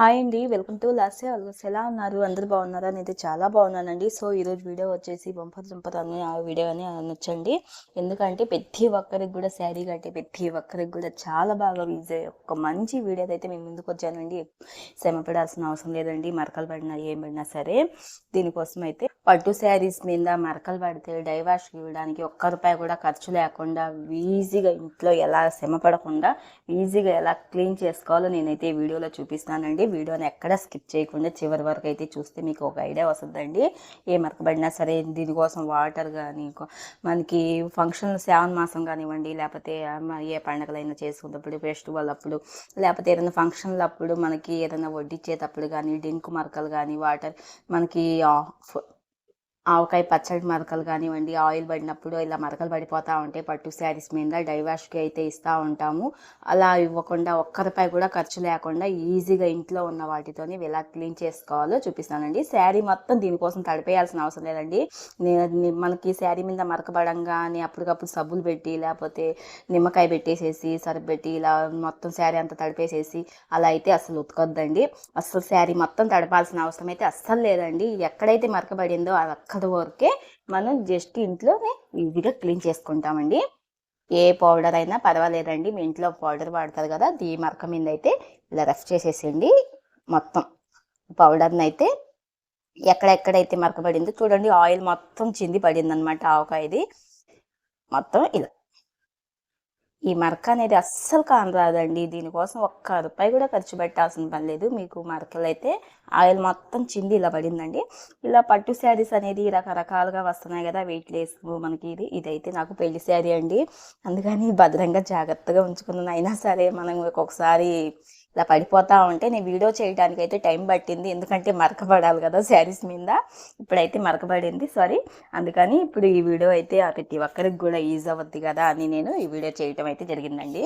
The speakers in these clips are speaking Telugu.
హాయ్ అండి. Welcome to last almost. ఎలా ఉన్నారు? అందరు బాగున్నారా? నేనైతే చాలా బాగున్నానండి. సో ఈరోజు వీడియో వచ్చేసి బంపర్ దుంపర్ అని ఆ వీడియో అని అనొచ్చండి. ఎందుకంటే ప్రతి ఒక్కరికి కూడా శారీ కట్టే ప్రతి ఒక్కరికి కూడా చాలా బాగా యూజ్ అయ్యే ఒక మంచి వీడియో అయితే మేము ముందుకు వచ్చానండి. శ్రమ పడాల్సిన అవసరం లేదండి. మరకలు పడినా ఏం పడినా సరే. దీనికోసం అయితే పట్టు శారీస్ మీద మరకలు పడితే డైవాష్ ఇవ్వడానికి ఒక్క రూపాయి కూడా ఖర్చు లేకుండా ఈజీగా ఇంట్లో ఎలా శ్రమ పడకుండా ఈజీగా ఎలా క్లీన్ చేసుకోవాలో నేనైతే ఈ వీడియోలో చూపిస్తానండి. వీడియోని ఎక్కడ స్కిప్ చేయకుండా చివరి వరకు అయితే చూస్తే మీకు ఒక ఐడియా వస్తుందండి. ఏ మరకబడినా సరే దీనికోసం వాటర్ కానీ మనకి ఫంక్షన్ శ్రావణ మాసం కానివ్వండి లేకపోతే ఏ పండగలైనా చేసుకున్నప్పుడు ఫెస్టివల్ అప్పుడు లేకపోతే ఏదైనా ఫంక్షన్లు అప్పుడు మనకి ఏదైనా వడ్డిచ్చేటప్పుడు కానీ డెంకు మరకలు కానీ వాటర్ మనకి ఆవకాయ పచ్చడి మరకలు కానివ్వండి ఆయిల్ పడినప్పుడు ఇలా మరకలు పడిపోతూ ఉంటాయి పట్టు శారీస్ మీద డైవాష్కి అయితే ఇస్తూ ఉంటాము. అలా ఇవ్వకుండా ఒక్క రూపాయి కూడా ఖర్చు లేకుండా ఈజీగా ఇంట్లో ఉన్న వాటితోని ఎలా క్లీన్ చేసుకోవాలో చూపిస్తానండి. శారీ మొత్తం దీనికోసం తడిపేయాల్సిన అవసరం లేదండి. మనకి శారీ మీద మరకపడంగానే అప్పటికప్పుడు సబ్బులు పెట్టి లేకపోతే నిమ్మకాయ పెట్టేసేసి సరుపు పెట్టి ఇలా మొత్తం శారీ అంతా తడిపేసేసి అలా అయితే అసలు ఉతకొద్దండి. అసలు శారీ మొత్తం తడపాల్సిన అవసరం అయితే అస్సలు లేదండి. ఎక్కడైతే మరకబడిందో అది వరకే మనం జస్ట్ ఇంట్లోనే ఈజీగా క్లీన్ చేసుకుంటామండి. ఏ పౌడర్ అయినా పర్వాలేదండి. మీ ఇంట్లో పౌడర్ వాడతారు కదా దీ మరక మీద అయితే ఇలా రఫ్ చేసేసేయండి మొత్తం. పౌడర్ని అయితే ఎక్కడెక్కడైతే మరకబడిందో చూడండి ఆయిల్ మొత్తం చింది పడింది అనమాట ఆవకాయది. మొత్తం ఇలా ఈ మరక అనేది అస్సలు కానరాదండి. దీనికోసం ఒక్క రూపాయి కూడా ఖర్చు పెట్టాల్సిన పని లేదు. మీకు మరకలు అయితే ఆయిల్ మొత్తం చింది ఇలా పడిందండి. ఇలా పట్టు శారీస్ అనేది రకరకాలుగా వస్తున్నాయి కదా వెయిట్ లెస్ మనకి ఇది. ఇదైతే నాకు పెళ్ళి శారీ అండి. అందుకని భద్రంగా జాగ్రత్తగా ఉంచుకున్నాను అయినా సరే మనం ఒక్కొక్కసారి ఇలా పడిపోతా ఉంటే నేను వీడియో చేయడానికి అయితే టైం పట్టింది. ఎందుకంటే మరకబడాలి కదా శారీస్ మీద. ఇప్పుడైతే మరకబడింది. సారీ అందుకని ఇప్పుడు ఈ వీడియో అయితే ప్రతి ఒక్కరికి కూడా ఈజీ అవుద్ది కదా అని నేను ఈ వీడియో చేయటం అయితే జరిగిందండి.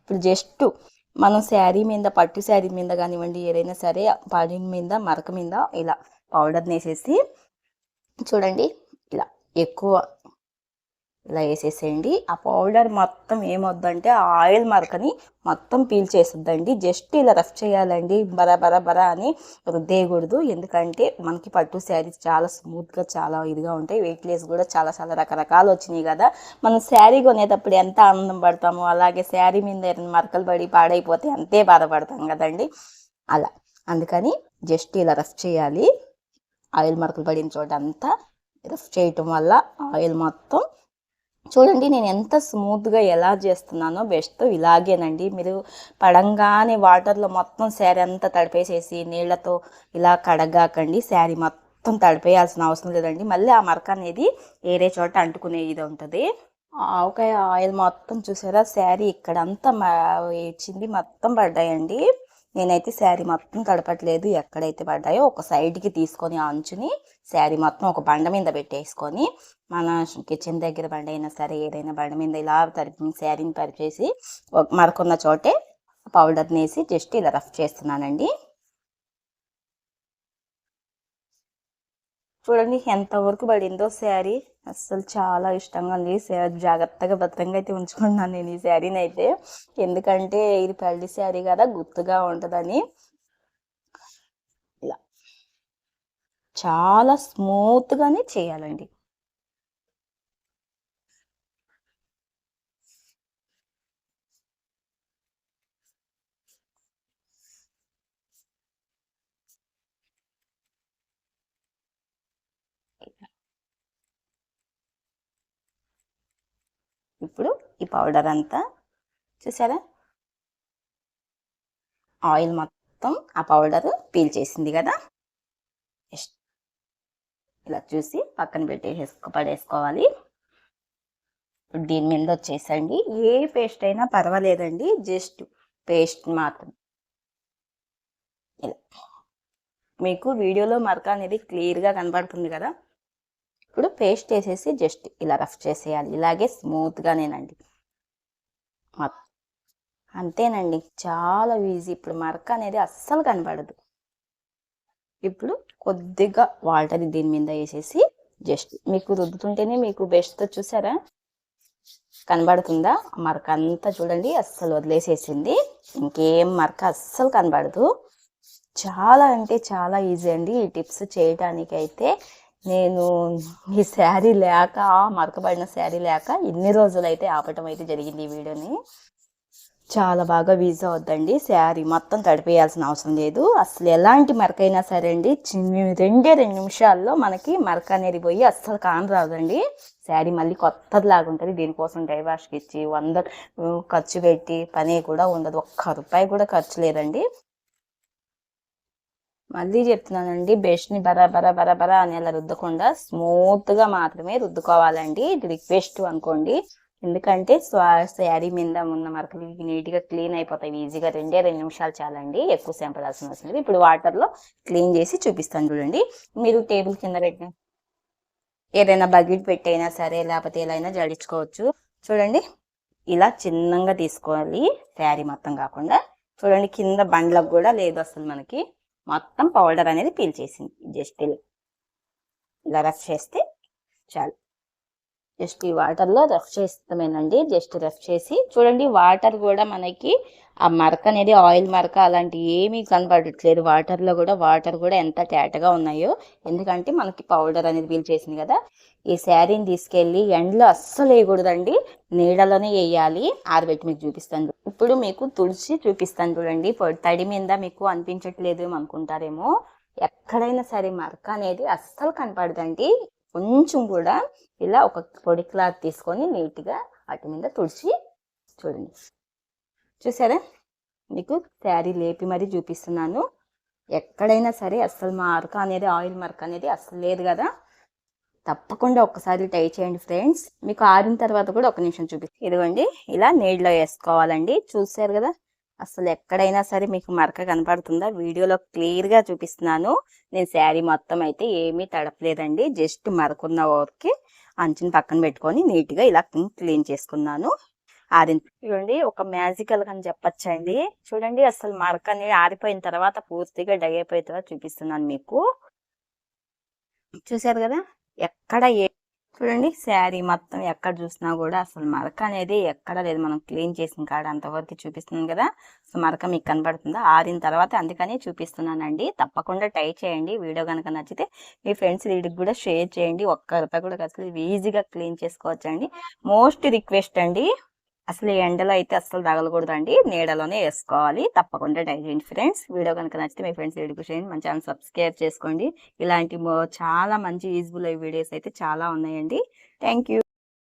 ఇప్పుడు జస్ట్ మనం శారీ మీద పట్టు శారీ మీద కానివ్వండి ఏదైనా సరే పడి మీద మరక మీద ఇలా పౌడర్ని వేసేసి చూడండి. ఇలా ఎక్కువ ఇలా వేసేసేయండి. ఆ పౌడర్ మొత్తం ఏమొద్దంటే ఆ ఆయిల్ మరకని మొత్తం పీల్చేస్తుందండి జస్ట్ ఇలా రఫ్ చేయాలండి. బర బర బరా అని రుద్దేయకూడదు. ఎందుకంటే మనకి పట్టు శారీస్ చాలా స్మూత్గా చాలా ఇదిగా ఉంటాయి. వెయిట్ లెస్ కూడా చాలా చాలా రకరకాలు వచ్చినాయి కదా. మనం శారీ కొనేటప్పుడు ఎంత ఆనందం పడతామో అలాగే శారీ మీద మరకలు పడి పాడైపోతే అంతే బాధపడతాం కదండి. అలా. అందుకని జస్ట్ ఇలా రఫ్ చేయాలి. ఆయిల్ మరకలు పడిన చోట అంతా రఫ్ చేయటం వల్ల ఆయిల్ మొత్తం చూడండి నేను ఎంత స్మూత్గా ఎలా చేస్తున్నానో బెస్ట్ ఇలాగేనండి. మీరు పడంగానే వాటర్లో మొత్తం శారీ అంతా తడిపేసేసి నీళ్ళతో ఇలా కడగాకండి. శారీ మొత్తం తడిపేయాల్సిన అవసరం లేదండి. మళ్ళీ ఆ మరక అనేది వేరే చోట అంటుకునే ఇది ఉంటుంది. ఆవకాయ ఆయిల్ మొత్తం చూసారా? శారీ ఇక్కడంతా చింది మొత్తం పడ్డాయండి. నేనైతే శారీ మొత్తం తడపట్లేదు. ఎక్కడైతే పడ్డాయో ఒక సైడ్కి తీసుకొని ఆ అంచుని శారీ మొత్తం ఒక బండ మీద పెట్టేసుకొని మన కిచెన్ దగ్గర బండ అయినా సరే ఏదైనా బండ మీద ఇలా తరిపి శారీని పరిచేసి మరకున్న చోటే పౌడర్ని వేసి జస్ట్ ఇలా రఫ్ చేస్తున్నానండి. చూడండి ఎంతవరకు పడిందో శారీ. అస్సలు చాలా ఇష్టంగా ఉంది. జాగ్రత్తగా భద్రంగా అయితే ఉంచుకున్నాను నేను ఈ శారీని అయితే. ఎందుకంటే ఇది పెళ్ళి శారీ కదా గుర్తుగా ఉంటుందని. ఇలా. చాలా స్మూత్గానే చేయాలండి. ఇప్పుడు ఈ పౌడర్ అంతా చూసారా? ఆయిల్ మొత్తం ఆ పౌడర్ పీల్ చేసింది కదా ఇలా చూసి పక్కన పెట్టేసేసుకో పడేసుకోవాలి. దీని మీద వచ్చేసండి. ఏ పేస్ట్ అయినా పర్వాలేదండి. జస్ట్ పేస్ట్ మాత్రం. ఇలా. మీకు వీడియోలో మరక అనేది క్లియర్గా కనబడుతుంది కదా? ఇప్పుడు పేస్ట్ వేసేసి జస్ట్ ఇలా రఫ్ చేసేయాలి. ఇలాగే స్మూత్గానేనండి అంతేనండి. చాలా ఈజీ. ఇప్పుడు మరక అనేది అస్సలు కనబడదు. ఇప్పుడు కొద్దిగా వాటర్ దీని మీద వేసేసి జస్ట్ మీకు రుద్దుతుంటేనే మీకు బెస్ట్తో చూసారా? కనబడుతుందా? మరక అంతా చూడండి. అస్సలు వదిలేసేసింది. ఇంకేం మరక అస్సలు కనబడదు. చాలా అంటే చాలా ఈజీ అండి ఈ టిప్స్ చేయటానికి అయితే నేను ఈ శారీ లేక మరకబడిన శారీ లేక ఇన్ని రోజులైతే ఆపటం అయితే జరిగింది ఈ వీడియోని. చాలా బాగా వీజ్ అవుద్దండి శారీ మొత్తం తడిపేయాల్సిన అవసరం లేదు. అసలు ఎలాంటి మరకైనా సరే అండి చిన్న రెండే రెండు నిమిషాల్లో మనకి మరక అనేది పోయి అస్సలు కాని రాదండి. శారీ మళ్ళీ కొత్తది లాగా ఉంటుంది. దీనికోసం డైవాష్కి ఇచ్చి వంద ఖర్చు పెట్టి పని కూడా ఉండదు. ఒక్క రూపాయి కూడా ఖర్చు లేదండి. మళ్ళీ చెప్తున్నానండి బెస్ట్ని బరా బరా బరా బరా అనేలా రుద్దకుండా స్మూత్గా మాత్రమే రుద్దుకోవాలండి. ఇది రిక్వెస్ట్ అనుకోండి. ఎందుకంటే శారీ మీద ఉన్న మరకలు నీట్గా క్లీన్ అయిపోతాయి. ఈజీగా రెండే రెండు నిమిషాలు చాలండి. ఎక్కువ సేపు పడాల్సిన అవసరం లేదు. ఇప్పుడు వాటర్లో క్లీన్ చేసి చూపిస్తాను చూడండి. మీరు టేబుల్ కింద పెట్టిన ఏదైనా బకెట్ పెట్టైనా సరే లేకపోతే ఎలా అయినా జడించుకోవచ్చు. చూడండి. ఇలా చిన్నగా తీసుకోవాలి. శారీ మొత్తం కాకుండా. చూడండి. కింద బండ్లకు కూడా లేదు అసలు మనకి. మొత్తం పౌడర్ అనేది పీల్ చేసింది. జస్ట్ ఇలా రఫ్ చేస్తే చాలు. జస్ట్ ఈ వాటర్లో రఫ్ చేస్తామేనండి జస్ట్ రఫ్ చేసి చూడండి వాటర్ కూడా మనకి ఆ మరక అనేది ఆయిల్ మరక అలాంటి ఏమీ కనపడట్లేదు వాటర్లో కూడా వాటర్ కూడా ఎంత తేటగా ఉన్నాయో. ఎందుకంటే మనకి పౌడర్ అనేది వీల్ చేసింది కదా. ఈ శారీని తీసుకెళ్ళి ఎండలో అస్సలు వేయకూడదండి. నీడలోనే వేయాలి. ఆరబెట్టి మీకు చూపిస్తాను ఇప్పుడు మీకు తుడిచి చూపిస్తాను చూడండి. తడి మీద మీకు అనిపించట్లేదు అనుకుంటారేమో ఎక్కడైనా సరే మరక అనేది అస్సలు కనపడదండి. కొంచెం కూడా ఇలా ఒక పొడి క్లాత్ తీసుకొని నీట్గా వాటి మీద తుడిచి చూడండి. చూసారా? మీకు శారీ లేపి మరీ చూపిస్తున్నాను. ఎక్కడైనా సరే అస్సలు మరక అనేది ఆయిల్ మరక అనేది అస్సలు లేదు కదా? తప్పకుండా ఒక్కసారి టై చేయండి ఫ్రెండ్స్. మీకు ఆరిన తర్వాత కూడా ఒక నిమిషం చూపిస్తాను ఇదిగోండి ఇలా నీళ్ళలో వేసుకోవాలండి. చూసారు కదా? అసలు ఎక్కడైనా సరే మీకు మరక కనపడుతుందా? వీడియోలో క్లియర్గా చూపిస్తున్నాను. నేను శారీ మొత్తం అయితే ఏమీ తడపలేదండి. జస్ట్ మరకున్న ఓర్కి అంచుని పక్కన పెట్టుకొని నీట్గా ఇలా క్లీన్ చేసుకున్నాను. ఆరిన చూడండి ఒక మ్యాజికల్ అని చెప్పచ్చండి. చూడండి అసలు మరక అనేది ఆరిపోయిన తర్వాత పూర్తిగా డై అయిపోయిన తర్వాత చూపిస్తున్నాను మీకు. చూసారు కదా? ఎక్కడ ఏ చూడండి శారీ మొత్తం ఎక్కడ చూసినా కూడా అసలు మరక అనేది ఎక్కడ లేదు. మనం క్లీన్ చేసిన కాడ అంతవరకు చూపిస్తుంది కదా. సో మరక మీకు కనబడుతుందా? ఆరిన తర్వాత అందుకని చూపిస్తున్నానండి. తప్పకుండా టై చేయండి. వీడియో కనుక నచ్చితే మీ ఫ్రెండ్స్ వీడికి కూడా షేర్ చేయండి. ఒక్క రూపాయి కూడా అసలు ఈజీగా క్లీన్ చేసుకోవచ్చండి. మోస్ట్ రిక్వెస్ట్ అండి. అసలు ఈ ఎండలో అయితే అసలు తగలకూడదండి. నీడలోనే వేసుకోవాలి. తప్పకుండా ట్రై చేయండి ఫ్రెండ్స్. వీడియో కనుక నచ్చితే మీ ఫ్రెండ్స్ వీడియోకి చేయండి. మన ఛానల్ సబ్స్క్రైబ్ చేసుకోండి. ఇలాంటి చాలా మంచి యూజ్ఫుల్ వీడియోస్ అయితే చాలా ఉన్నాయండి. Thank you